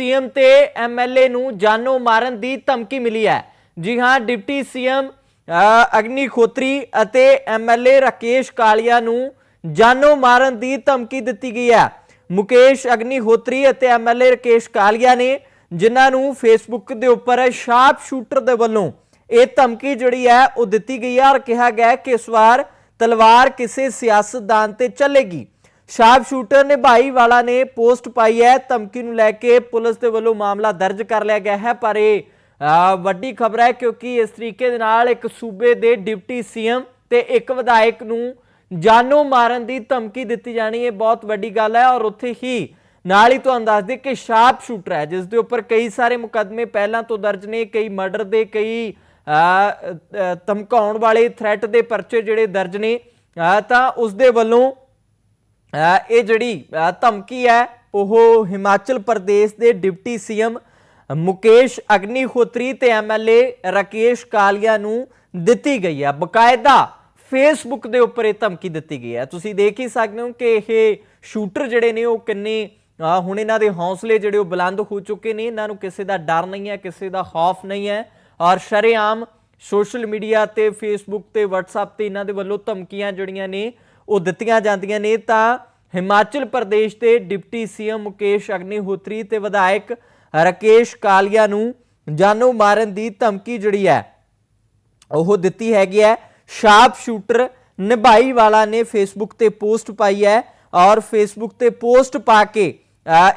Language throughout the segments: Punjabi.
ਸੀਐਮ ਤੇ ਐਮਐਲਏ ਨੂੰ ਜਾਨੋਂ ਮਾਰਨ ਦੀ ਧਮਕੀ ਮਿਲੀ ਹੈ। ਜੀ ਹਾਂ, ਡਿਪਟੀ ਸੀਐਮ ਅਗਨੀ ਖੋਤਰੀ ਅਤੇ ਐਮਐਲਏ ਰਾਕੇਸ਼ ਕਾਲੀਆ ਨੂੰ ਜਾਨੋਂ ਮਾਰਨ ਦੀ ਧਮਕੀ ਦਿੱਤੀ ਗਈ ਹੈ। ਮੁਕੇਸ਼ ਅਗਨੀ ਹੋਤਰੀ ਅਤੇ ਐਮਐਲਏ ਰਾਕੇਸ਼ ਕਾਲੀਆ ਨੇ, ਜਿਨ੍ਹਾਂ ਨੂੰ ਫੇਸਬੁੱਕ ਦੇ ਉੱਪਰ ਸ਼ਾਰਪ ਸ਼ੂਟਰ ਦੇ ਵੱਲੋਂ ਇਹ ਧਮਕੀ ਜਿਹੜੀ ਹੈ, ਉਹ ਦਿੱਤੀ ਗਈ ਹੈ ਔਰ ਕਿਹਾ ਗਿਆ ਕਿ ਇਸ ਵਾਰ ਤਲਵਾਰ ਕਿਸੇ ਸਿਆਸਤਦਾਨ ਤੇ ਚੱਲੇਗੀ। ਸ਼ਾਰਪ ਸ਼ੂਟਰ ਨੇ ਭਾਈ ਵਾਲਾ ਨੇ ਪੋਸਟ ਪਾਈ ਹੈ। ਧਮਕੀ ਨੂੰ ਲੈ ਕੇ ਪੁਲਿਸ ਦੇ ਵੱਲੋਂ ਮਾਮਲਾ ਦਰਜ ਕਰ ਲਿਆ ਗਿਆ ਹੈ, ਪਰ ਇਹ ਵੱਡੀ ਖਬਰ ਹੈ ਕਿਉਂਕਿ ਇਸ ਤਰੀਕੇ ਦੇ ਨਾਲ ਇੱਕ ਸੂਬੇ ਦੇ ਡਿਪਟੀ ਸੀਐਮ ਤੇ ਇੱਕ ਵਿਧਾਇਕ ਨੂੰ ਜਾਨੋਂ ਮਾਰਨ ਦੀ ਧਮਕੀ ਦਿੱਤੀ ਜਾਣੀ ਇਹ ਬਹੁਤ ਵੱਡੀ ਗੱਲ ਹੈ ਔਰ ਉੱਥੇ ਹੀ ਨਾਲ ਹੀ ਤੁਹਾਨੂੰ ਦੱਸ ਦੇ ਕਿ ਸ਼ਾਰਪ ਸ਼ੂਟਰ ਹੈ, ਜਿਸ ਦੇ ਉੱਪਰ ਕਈ ਸਾਰੇ ਮੁਕੱਦਮੇ ਪਹਿਲਾਂ ਤੋਂ ਦਰਜ ਨੇ, ਕਈ ਮਰਡਰ ਦੇ, ਕਈ ਧਮਕਾਉਣ ਵਾਲੇ ਥ੍ਰੈਟ ਦੇ ਪਰਚੇ ਜਿਹੜੇ ਦਰਜ ਨੇ ਤਾਂ ਉਸ ਦੇ ਵੱਲੋਂ ਇਹ ਜਿਹੜੀ ਧਮਕੀ ਹੈ, ਉਹ ਹਿਮਾਚਲ ਪ੍ਰਦੇਸ਼ ਦੇ ਡਿਪਟੀ ਸੀਐਮ ਮੁਕੇਸ਼ ਅਗਨੀਹੋਤਰੀ ਤੇ ਐਮਐਲਏ ਰਾਕੇਸ਼ ਕਾਲੀਆ ਨੂੰ ਦਿੱਤੀ ਗਈ ਹੈ। ਬਕਾਇਦਾ ਫੇਸਬੁੱਕ ਦੇ ਉੱਪਰ ਇਹ ਧਮਕੀ ਦਿੱਤੀ ਗਈ ਹੈ। ਤੁਸੀਂ ਦੇਖ ਹੀ ਸਕਦੇ ਹੋ ਕਿ ਇਹ ਸ਼ੂਟਰ ਜਿਹੜੇ ਨੇ, ਉਹ ਕਿੰਨੇ ਹੁਣ ਇਹਨਾਂ ਦੇ ਹੌਸਲੇ ਜਿਹੜੇ ਉਹ ਬੁਲੰਦ ਹੋ ਚੁੱਕੇ ਨੇ। ਇਹਨਾਂ ਨੂੰ ਕਿਸੇ ਦਾ ਡਰ ਨਹੀਂ ਹੈ, ਕਿਸੇ ਦਾ ਖੌਫ ਨਹੀਂ ਹੈ। ਔਰ ਸ਼ਰੇਆਮ ਸੋਸ਼ਲ ਮੀਡੀਆ ਤੇ ਫੇਸਬੁੱਕ ਤੇ WhatsApp ਤੇ ਇਹਨਾਂ ਦੇ ਵੱਲੋਂ ਧਮਕੀਆਂ ਜਿਹੜੀਆਂ ਨੇ ਉਹ ਦਿੱਤੀਆਂ ਜਾਂਦੀਆਂ ਨੇ, ਤਾਂ ਹਿਮਾਚਲ ਪ੍ਰਦੇਸ਼ ਦੇ ਡਿਪਟੀ ਸੀਐਮ ਮੁਕੇਸ਼ ਅਗਨੀਹੋਤਰੀ ਤੇ ਵਿਧਾਇਕ ਰਾਕੇਸ਼ ਕਾਲੀਆ ਨੂੰ ਜਾਨੋਂ ਮਾਰਨ ਦੀ ਧਮਕੀ ਜਿਹੜੀ ਹੈ, ਉਹ ਦਿੱਤੀ ਹੈਗੀ ਹੈ। ਸ਼ਾਰਪ ਸ਼ੂਟਰ ਨਿਭਾਈ ਵਾਲਾ ਨੇ ਫੇਸਬੁੱਕ ਤੇ ਪੋਸਟ ਪਾਈ ਹੈ ਔਰ ਫੇਸਬੁੱਕ ਤੇ ਪੋਸਟ ਪਾ ਕੇ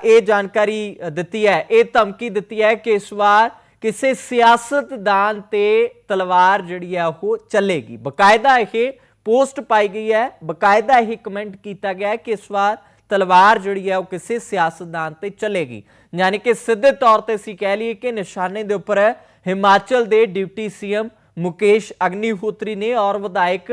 ਇਹ ਜਾਣਕਾਰੀ ਦਿੱਤੀ ਹੈ। ਇਹ ਧਮਕੀ ਦਿੱਤੀ ਹੈ ਕਿ ਇਸ ਵਾਰ ਕਿਸੇ ਸਿਆਸਤਦਾਨ ਤੇ ਤਲਵਾਰ ਜਿਹੜੀ ਹੈ, ਉਹ ਚੱਲੇਗੀ। ਬਕਾਇਦਾ ਇਹ ਪੋਸਟ ਪਾਈ ਗਈ ਹੈ। ਬਕਾਇਦਾ ਇਹ ਕਮੈਂਟ ਕੀਤਾ ਗਿਆ ਹੈ ਕਿ ਇਸ ਵਾਰ ਤਲਵਾਰ ਜਿਹੜੀ ਹੈ ਉਹ ਕਿਸੇ ਸਿਆਸਤਦਾਨ ਤੇ ਚਲੇਗੀ। ਯਾਨੀ ਕਿ ਸਿੱਧੇ ਤੌਰ ਤੇ ਅਸੀਂ ਕਹਿ ਲਈਏ ਕਿ ਨਿਸ਼ਾਨੇ ਦੇ ਉੱਪਰ ਹਿਮਾਚਲ ਦੇ ਡਿਪਟੀ ਸੀਐਮ ਮੁਕੇਸ਼ ਅਗਨੀਹੋਤਰੀ ਨੇ ਔਰ ਵਿਧਾਇਕ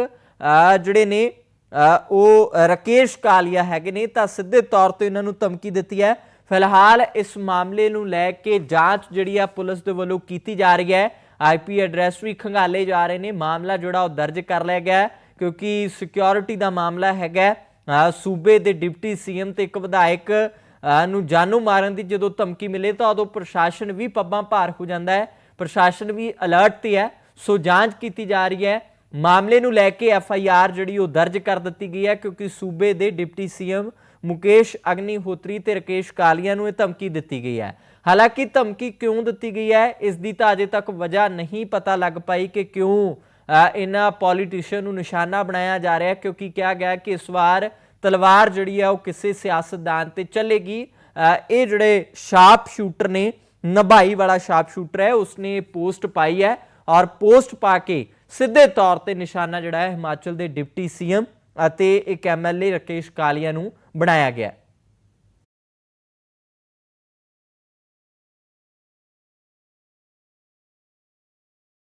ਜਿਹੜੇ ਨੇ ਅ, ਉਹ ਰਾਕੇਸ਼ ਕਾਲੀਆ ਹੈਗੇ ਨੇ ਤਾਂ ਸਿੱਧੇ ਤੌਰ ਤੇ ਇਹਨਾਂ ਨੂੰ ਧਮਕੀ ਦਿੱਤੀ ਹੈ। ਫਿਲਹਾਲ ਇਸ ਮਾਮਲੇ ਨੂੰ ਲੈ ਕੇ ਜਾਂਚ ਜਿਹੜੀ ਆ ਪੁਲਿਸ ਦੇ ਵੱਲੋਂ ਕੀਤੀ ਜਾ ਰਹੀ ਹੈ। ਆਈਪੀ ਐਡਰੈਸ ਵੀ ਖੰਗਾਲੇ ਜਾ ਰਹੇ ਨੇ। ਮਾਮਲਾ ਜਿਹੜਾ ਉਹ ਦਰਜ ਕਰ ਲਿਆ ਗਿਆ ਕਿਉਂਕਿ ਸਿਕਿਉਰਿਟੀ ਦਾ ਮਾਮਲਾ ਹੈਗਾ ਸੂਬੇ ਦੇ ਡਿਪਟੀ ਸੀਐਮ ਤੇ ਇੱਕ ਵਿਧਾਇਕ ਨੂੰ ਜਾਨੂ ਮਾਰਨ ਦੀ ਜਦੋਂ ਧਮਕੀ ਮਿਲੇ ਤਾਂ ਉਦੋਂ ਪ੍ਰਸ਼ਾਸਨ ਵੀ ਪੱਬਾਂ ਭਾਰ ਹੋ ਜਾਂਦਾ ਹੈ। ਪ੍ਰਸ਼ਾਸਨ ਵੀ ਅਲਰਟ ਤੇ ਹੈ। ਸੋ ਜਾਂਚ ਕੀਤੀ ਜਾ ਰਹੀ ਹੈ। ਮਾਮਲੇ ਨੂੰ ਲੈ ਕੇ ਐਫ ਆਈ ਆਰ ਜਿਹੜੀ ਉਹ ਦਰਜ ਕਰ ਦਿੱਤੀ ਗਈ ਹੈ ਕਿਉਂਕਿ ਸੂਬੇ ਦੇ ਡਿਪਟੀ ਸੀਐਮ ਮੁਕੇਸ਼ ਅਗਨੀਹੋਤਰੀ ਤੇ ਰਕੇਸ਼ ਕਾਲੀਆ ਨੂੰ ਇਹ ਧਮਕੀ ਦਿੱਤੀ ਗਈ ਹੈ। ਹਾਲਾਂਕਿ ਧਮਕੀ ਕਿਉਂ ਦਿੱਤੀ ਗਈ ਹੈ, ਇਸ ਦੀ ਤਾਂ ਅਜੇ ਤੱਕ ਵਜ੍ਹਾ ਨਹੀਂ ਪਤਾ ਲੱਗ ਪਾਈ ਕਿ ਕਿਉਂ ਇਹਨਾਂ ਪੋਲੀਟੀਸ਼ੀਅਨ ਨੂੰ ਨਿਸ਼ਾਨਾ ਬਣਾਇਆ ਜਾ ਰਿਹਾ ਕਿਉਂਕਿ ਕਿਹਾ ਗਿਆ ਕਿ ਇਸ ਵਾਰ ਤਲਵਾਰ ਜਿਹੜੀ ਹੈ ਉਹ ਕਿਸੇ ਸਿਆਸਤਦਾਨ ਤੇ ਚੱਲੇਗੀ। ਇਹ ਜਿਹੜੇ ਸ਼ਾਰਪ ਸ਼ੂਟਰ ਨੇ, ਨਭਾਈ ਵਾਲਾ ਸ਼ਾਰਪ ਸ਼ੂਟਰ ਹੈ, ਉਸਨੇ ਪੋਸਟ ਪਾਈ ਹੈ ਔਰ ਪੋਸਟ ਪਾ ਕੇ ਸਿੱਧੇ ਤੌਰ ਤੇ ਨਿਸ਼ਾਨਾ ਜਿਹੜਾ ਹੈ ਹਿਮਾਚਲ ਦੇ ਡਿਪਟੀ ਸੀਐਮ ਅਤੇ ਇੱਕ ਐਮਐਲਏ ਰਕੇਸ਼ ਕਾਲੀਆ ਨੂੰ ਬਣਾਇਆ ਗਿਆ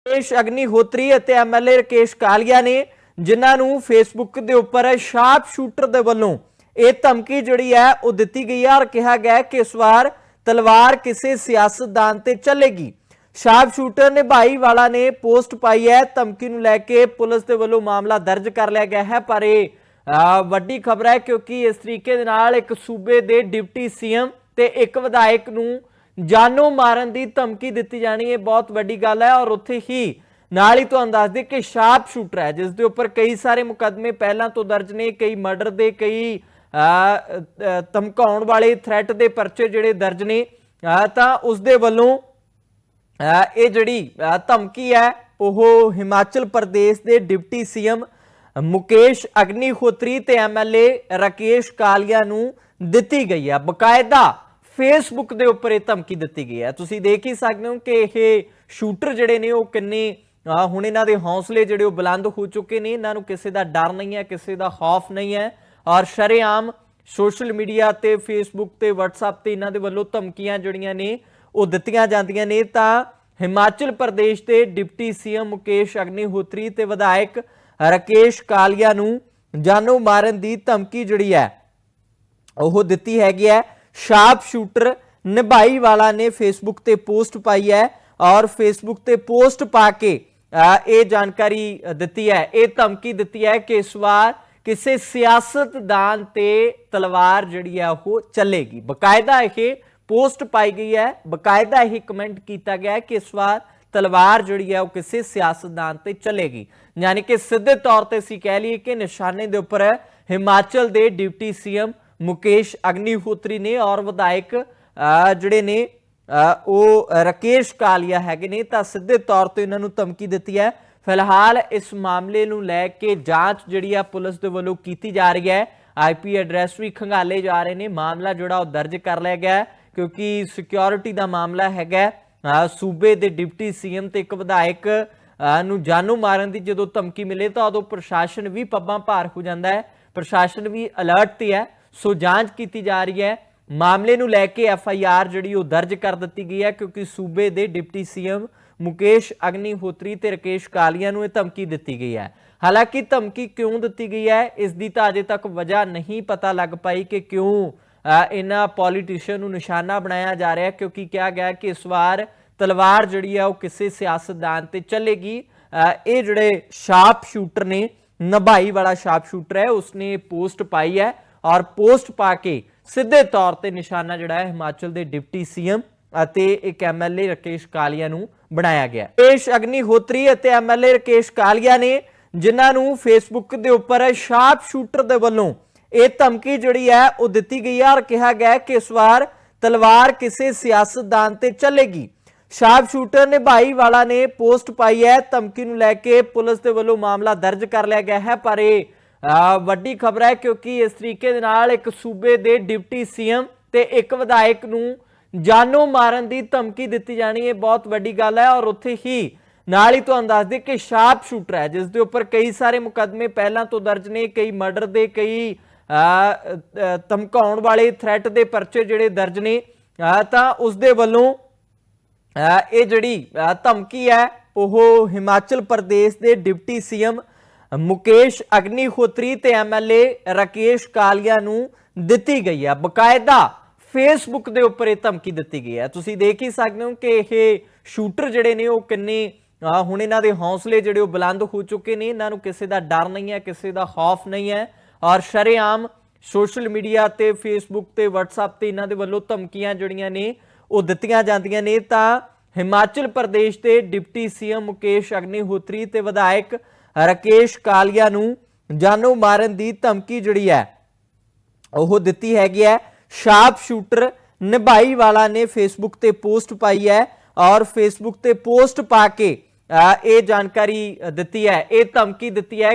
ਹੈ। ਅਗਨੀਹੋਤਰੀ ਅਤੇ ਐਮਐਲਏ ਰਕੇਸ਼ ਕਾਲੀਆ ਨੇ ਜਿਨ੍ਹਾਂ ਨੂੰ ਫੇਸਬੁੱਕ ਦੇ ਉੱਪਰ ਸ਼ਾਰਪ ਸ਼ੂਟਰ ਦੇ ਵੱਲੋਂ ਇਹ ਧਮਕੀ ਜਿਹੜੀ ਹੈ ਉਹ ਦਿੱਤੀ ਗਈ ਹੈ ਔਰ ਕਿਹਾ ਗਿਆ ਕਿ ਇਸ ਵਾਰ ਤਲਵਾਰ ਕਿਸੇ ਸਿਆਸਤਦਾਨ ਤੇ ਚੱਲੇਗੀ ਸ਼ਾਰਪ ਸ਼ੂਟਰ ਨੇ ਭਾਈ ਵਾਲਾ ਨੇ ਪੋਸਟ ਪਾਈ ਹੈ ਧਮਕੀ ਨੂੰ ਲੈ ਕੇ ਪੁਲਿਸ ਦੇ ਵੱਲੋਂ ਮਾਮਲਾ ਦਰਜ ਕਰ ਲਿਆ ਗਿਆ ਹੈ ਪਰ ਇਹ ਅ, ਵੱਡੀ ਖਬਰ ਹੈ ਕਿਉਂਕਿ ਇਸ ਤਰੀਕੇ ਦੇ ਨਾਲ ਇੱਕ ਸੂਬੇ ਦੇ ਡਿਪਟੀ ਸੀਐਮ ਤੇ ਇੱਕ ਵਿਧਾਇਕ ਨੂੰ ਜਾਨੋਂ ਮਾਰਨ ਦੀ ਧਮਕੀ ਦਿੱਤੀ ਜਾਣੀ ਇਹ ਬਹੁਤ ਵੱਡੀ ਗੱਲ ਹੈ ਔਰ ਉੱਥੇ ਹੀ ਨਾਲ ਹੀ ਤੁਹਾਨੂੰ ਦੱਸ ਦੇ ਕਿ ਸ਼ਾਰਪ ਸ਼ੂਟਰ ਹੈ, ਜਿਸ ਦੇ ਉੱਪਰ ਕਈ ਸਾਰੇ ਮੁਕੱਦਮੇ ਪਹਿਲਾਂ ਤੋਂ ਦਰਜ ਨੇ, ਕਈ ਮਰਡਰ ਦੇ, ਕਈ ਧਮਕਾਉਣ ਵਾਲੇ ਥ੍ਰੈਟ ਦੇ ਪਰਚੇ ਜਿਹੜੇ ਦਰਜ ਨੇ ਤਾਂ ਉਸ ਦੇ ਵੱਲੋਂ ਇਹ ਜਿਹੜੀ ਧਮਕੀ ਹੈ, ਉਹ ਹਿਮਾਚਲ ਪ੍ਰਦੇਸ਼ ਦੇ ਡਿਪਟੀ ਸੀਐਮ ਮੁਕੇਸ਼ ਅਗਨੀਹੋਤਰੀ ਤੇ ਐਮਐਲਏ ਰਾਕੇਸ਼ ਕਾਲੀਆ ਨੂੰ ਦਿੱਤੀ ਗਈ ਹੈ। ਬਕਾਇਦਾ ਫੇਸਬੁੱਕ ਦੇ ਉੱਪਰ ਇਹ ਧਮਕੀ ਦਿੱਤੀ ਗਈ ਹੈ। ਤੁਸੀਂ ਦੇਖ ਹੀ ਸਕਦੇ ਹੋ ਕਿ ਇਹ ਸ਼ੂਟਰ ਜਿਹੜੇ ਨੇ ਉਹ ਕਿੰਨੇ ਹੁਣ ਇਹਨਾਂ ਦੇ ਹੌਸਲੇ ਜਿਹੜੇ ਉਹ ਬੁਲੰਦ ਹੋ ਚੁੱਕੇ ਨੇ। ਇਹਨਾਂ ਨੂੰ ਕਿਸੇ ਦਾ ਡਰ ਨਹੀਂ ਹੈ, ਕਿਸੇ ਦਾ ਖੌਫ ਨਹੀਂ ਹੈ। ਔਰ ਸ਼ਰੇਆਮ ਸੋਸ਼ਲ ਮੀਡੀਆ ਤੇ ਫੇਸਬੁੱਕ ਤੇ, WhatsApp ਤੇ ਇਹਨਾਂ ਦੇ ਵੱਲੋਂ ਧਮਕੀਆਂ ਜਿਹੜੀਆਂ ਨੇ ਉਹ ਦਿੱਤੀਆਂ ਜਾਂਦੀਆਂ ਨੇ। ਤਾਂ ਹਿਮਾਚਲ ਪ੍ਰਦੇਸ਼ ਦੇ ਡਿਪਟੀ ਸੀਐਮ ਮੁਕੇਸ਼ ਅਗਨੀਹੋਤਰੀ ਤੇ ਵਿਧਾਇਕ ਰਾਕੇਸ਼ ਕਾਲੀਆ ਨੂੰ ਜਾਨੋਂ ਮਾਰਨ ਦੀ ਧਮਕੀ ਜਿਹੜੀ ਹੈ, ਉਹ ਦਿੱਤੀ ਹੈਗੀ ਹੈ। ਸ਼ਾਰਪ ਸ਼ੂਟਰ ਨਿਭਾਈ ਵਾਲਾ ਨੇ ਫੇਸਬੁੱਕ ਤੇ ਪੋਸਟ ਪਾਈ ਹੈ ਔਰ ਫੇਸਬੁੱਕ ਤੇ ਪੋਸਟ ਪਾ ਕੇ ਇਹ ਜਾਣਕਾਰੀ ਦਿੱਤੀ ਹੈ, ਇਹ ਧਮਕੀ ਦਿੱਤੀ ਹੈ ਕਿ ਇਸ ਵਾਰ ਕਿਸੇ ਸਿਆਸਤਦਾਨ ਤੇ ਤਲਵਾਰ ਜਿਹੜੀ ਹੈ ਉਹ ਚੱਲੇਗੀ। ਬਕਾਇਦਾ ਇਹ ਪੋਸਟ ਪਾਈ ਗਈ ਹੈ, ਬਕਾਇਦਾ ਇਹ ਕਮੈਂਟ ਕੀਤਾ ਗਿਆ ਕਿ ਇਸ ਵਾਰ ਤਲਵਾਰ ਜਿਹੜੀ ਹੈ ਉਹ ਕਿਸੇ ਸਿਆਸਤਦਾਨ ਤੇ ਚੱਲੇਗੀ। ਯਾਨੀ ਕਿ ਸਿੱਧੇ ਤੌਰ ਤੇ ਅਸੀਂ ਕਹਿ ਲਈਏ ਕਿ ਨਿਸ਼ਾਨੇ ਦੇ ਉੱਪਰ ਹਿਮਾਚਲ ਦੇ ਡਿਪਟੀ ਸੀਐਮ ਮੁਕੇਸ਼ ਅਗਨੀਹੋਤਰੀ ਨੇ ਔਰ ਵਿਧਾਇਕ ਅਹ, ਜਿਹੜੇ ਨੇ ਉਹ ਰਕੇਸ਼ ਕਾਲੀਆ ਹੈਗੇ ਨੇ ਤਾਂ ਸਿੱਧੇ ਤੌਰ ਤੇ ਇਹਨਾਂ ਨੂੰ ਧਮਕੀ ਦਿੱਤੀ ਹੈ। ਫਿਲਹਾਲ ਇਸ ਮਾਮਲੇ ਨੂੰ ਲੈ ਕੇ ਜਾਂਚ ਜਿਹੜੀ ਆ ਪੁਲਿਸ ਦੇ ਵੱਲੋਂ ਕੀਤੀ ਜਾ ਰਹੀ ਹੈ। ਆਈਪੀ ਐਡਰੈਸ ਵੀ ਖੰਗਾਲੇ ਜਾ ਰਹੇ ਨੇ। ਮਾਮਲਾ ਜਿਹੜਾ ਉਹ ਦਰਜ ਕਰ ਲਿਆ ਗਿਆ ਕਿਉਂਕਿ ਸਿਕਿਉਰਿਟੀ ਦਾ ਮਾਮਲਾ ਹੈਗਾ ਸੂਬੇ ਦੇ ਡਿਪਟੀ ਸੀਐਮ ਤੇ ਇੱਕ ਵਿਧਾਇਕ ਨੂੰ ਜਾਨੂ ਮਾਰਨ ਦੀ ਜਦੋਂ ਧਮਕੀ ਮਿਲੇ ਤਾਂ ਉਦੋਂ ਪ੍ਰਸ਼ਾਸਨ ਵੀ ਪੱਬਾਂ ਭਾਰ ਹੋ ਜਾਂਦਾ ਹੈ। ਪ੍ਰਸ਼ਾਸਨ ਵੀ ਅਲਰਟ ਤੇ ਹੈ। ਸੋ ਜਾਂਚ ਕੀਤੀ ਜਾ ਰਹੀ ਹੈ। ਮਾਮਲੇ ਨੂੰ ਲੈ ਕੇ ਐਫ ਆਈ ਆਰ ਜਿਹੜੀ ਉਹ ਦਰਜ ਕਰ ਦਿੱਤੀ ਗਈ ਹੈ ਕਿਉਂਕਿ ਸੂਬੇ ਦੇ ਡਿਪਟੀ ਸੀਐਮ ਮੁਕੇਸ਼ ਅਗਨੀਹੋਤਰੀ ਤੇ ਰਕੇਸ਼ ਕਾਲੀਆ ਨੂੰ ਇਹ ਧਮਕੀ ਦਿੱਤੀ ਗਈ ਹੈ। ਹਾਲਾਂਕਿ ਧਮਕੀ ਕਿਉਂ ਦਿੱਤੀ ਗਈ ਹੈ, ਇਸ ਦੀ ਤਾਂ ਅਜੇ ਤੱਕ ਵਜ੍ਹਾ ਨਹੀਂ ਪਤਾ ਲੱਗ ਪਾਈ ਕਿ ਕਿਉਂ ਇਹਨਾਂ ਪੋਲੀਟੀਸ਼ੀਅਨ ਨੂੰ ਨਿਸ਼ਾਨਾ ਬਣਾਇਆ ਜਾ ਰਿਹਾ ਕਿਉਂਕਿ ਕਿਹਾ ਗਿਆ ਕਿ ਇਸ ਵਾਰ ਤਲਵਾਰ ਜਿਹੜੀ ਆ ਉਹ ਕਿਸੇ ਸਿਆਸਤਦਾਨ ਤੇ ਚੱਲੇਗੀ। ਇਹ ਜਿਹੜੇ ਸ਼ਾਰਪ ਸ਼ੂਟਰ ਨੇ, ਨਭਾਈ ਵਾਲਾ ਸ਼ਾਰਪ ਸ਼ੂਟਰ ਹੈ, ਉਸਨੇ ਪੋਸਟ ਪਾਈ ਹੈ। ਔਰ ਪੋਸਟ ਪਾ ਕੇ ਸਿੱਧੇ ਤੌਰ ਤੇ ਨਿਸ਼ਾਨਾ ਜਿਹੜਾ ਹੈ ਹਿਮਾਚਲ ਦੇ ਡਿਪਟੀ ਸੀਐਮ ਅਤੇ ਇੱਕ ਐਮਐਲਏ ਰਕੇਸ਼ ਕਾਲੀਆ ਨੂੰ ਬਣਾਇਆ ਗਿਆ। ਰਕੇਸ਼ ਅਗਨੀਹੋਤਰੀ ਅਤੇ ਐਮਐਲਏ ਰਕੇਸ਼ ਕਾਲੀਆ ਨੇ, ਜਿਨ੍ਹਾਂ ਨੂੰ ਫੇਸਬੁੱਕ ਦੇ ਉੱਪਰ ਸ਼ਾਰਪ ਸ਼ੂਟਰ ਦੇ ਵੱਲੋਂ ਇਹ ਧਮਕੀ ਜਿਹੜੀ ਹੈ ਉਹ ਦਿੱਤੀ ਗਈ ਹੈ ਔਰ ਕਿਹਾ ਗਿਆ ਕਿ ਇਸ ਵਾਰ ਤਲਵਾਰ ਕਿਸੇ ਸਿਆਸਤਦਾਨ ਤੇ ਚੱਲੇਗੀ। ਸ਼ਾਰਪ ਸ਼ੂਟਰ ਨੇ ਭਾਈ ਵਾਲਾ ਨੇ ਪੋਸਟ ਪਾਈ ਹੈ, ਧਮਕੀ ਨੂੰ ਲੈ ਕੇ ਪੁਲਿਸ ਦੇ ਵੱਲੋਂ ਮਾਮਲਾ ਦਰਜ ਕਰ ਲਿਆ ਗਿਆ ਹੈ, ਪਰ ਇਹ ਵੱਡੀ ਖਬਰ ਹੈ ਕਿਉਂਕਿ ਇਸ ਤਰੀਕੇ ਦੇ ਨਾਲ ਇੱਕ ਸੂਬੇ ਦੇ ਡਿਪਟੀ ਸੀਐਮ ਤੇ ਇੱਕ ਵਿਧਾਇਕ ਨੂੰ ਜਾਨੋਂ ਮਾਰਨ ਦੀ ਧਮਕੀ ਦਿੱਤੀ ਜਾਣੀ ਇਹ ਬਹੁਤ ਵੱਡੀ ਗੱਲ ਹੈ ਔਰ ਉੱਥੇ ਹੀ ਨਾਲ ਹੀ ਤੁਹਾਨੂੰ ਦੱਸ ਦੇ ਕਿ ਸ਼ਾਰਪ ਸ਼ੂਟਰ ਹੈ ਜਿਸ ਦੇ ਉੱਪਰ ਕਈ ਸਾਰੇ ਮੁਕੱਦਮੇ ਪਹਿਲਾਂ ਤੋਂ ਦਰਜ ਨੇ ਕਈ ਮਰਡਰ ਦੇ ਕਈ ਅਹ, ਧਮਕਾਉਣ ਵਾਲੇ ਥ੍ਰੈਟ ਦੇ ਪਰਚੇ ਜਿਹੜੇ ਦਰਜ ਨੇ। ਅਹ, ਤਾਂ ਉਸ ਦੇ ਵੱਲੋਂ ਅਹ, ਇਹ ਜਿਹੜੀ ਧਮਕੀ ਹੈ ਉਹ ਹਿਮਾਚਲ ਪ੍ਰਦੇਸ਼ ਦੇ ਡਿਪਟੀ ਸੀਐਮ ਮੁਕੇਸ਼ ਅਗਨੀਹੋਤਰੀ ਤੇ ਐਮਐਲਏ ਰਕੇਸ਼ ਕਾਲੀਆ ਨੂੰ ਦਿੱਤੀ ਗਈ ਹੈ। ਬਕਾਇਦਾ ਫੇਸਬੁੱਕ ਦੇ ਉੱਪਰ ਇਹ ਧਮਕੀ ਦਿੱਤੀ ਗਈ ਹੈ। ਤੁਸੀਂ ਦੇਖ ਹੀ ਸਕਦੇ ਹੋ ਕਿ ਇਹ ਸ਼ੂਟਰ ਜਿਹੜੇ ਨੇ ਉਹ ਕਿੰਨੇ ਹੁਣ ਇਹਨਾਂ ਦੇ ਹੌਸਲੇ ਜਿਹੜੇ ਉਹ ਬੁਲੰਦ ਹੋ ਚੁੱਕੇ ਨੇ। ਇਹਨਾਂ ਨੂੰ ਕਿਸੇ ਦਾ ਡਰ ਨਹੀਂ ਹੈ, ਕਿਸੇ ਦਾ ਖੌਫ ਨਹੀਂ ਹੈ। ਔਰ ਸ਼ਰੇਆਮ ਸੋਸ਼ਲ ਮੀਡੀਆ ਤੇ ਫੇਸਬੁੱਕ ਤੇ WhatsApp ਤੇ ਇਹਨਾਂ ਦੇ ਵੱਲੋਂ ਧਮਕੀਆਂ ਜਿਹੜੀਆਂ ਨੇ ਉਹ ਦਿੱਤੀਆਂ ਜਾਂਦੀਆਂ ਨੇ। ਤਾਂ ਹਿਮਾਚਲ ਪ੍ਰਦੇਸ਼ ਦੇ ਡਿਪਟੀ ਸੀਐਮ ਮੁਕੇਸ਼ ਅਗਨੀਹੋਤਰੀ ਤੇ ਵਿਧਾਇਕ ਰਕੇਸ਼ ਕਾਲੀਆ ਨੂੰ ਜਾਨੋਂ ਮਾਰਨ ਦੀ ਧਮਕੀ ਜਿਹੜੀ ਹੈ ਉਹ ਦਿੱਤੀ ਹੈਗੀ ਹੈ। ਸ਼ਾਰਪ ਸ਼ੂਟਰ ਨਿਭਾਈ ਵਾਲਾ ਨੇ ਫੇਸਬੁੱਕ ਤੇ ਪੋਸਟ ਪਾਈ ਹੈ ਔਰ ਫੇਸਬੁੱਕ ਤੇ ਪੋਸਟ ਪਾ ਕੇ ਅ, ਇਹ ਜਾਣਕਾਰੀ ਦਿੱਤੀ ਹੈ ਇਹ ਧਮਕੀ ਦਿੱਤੀ ਹੈ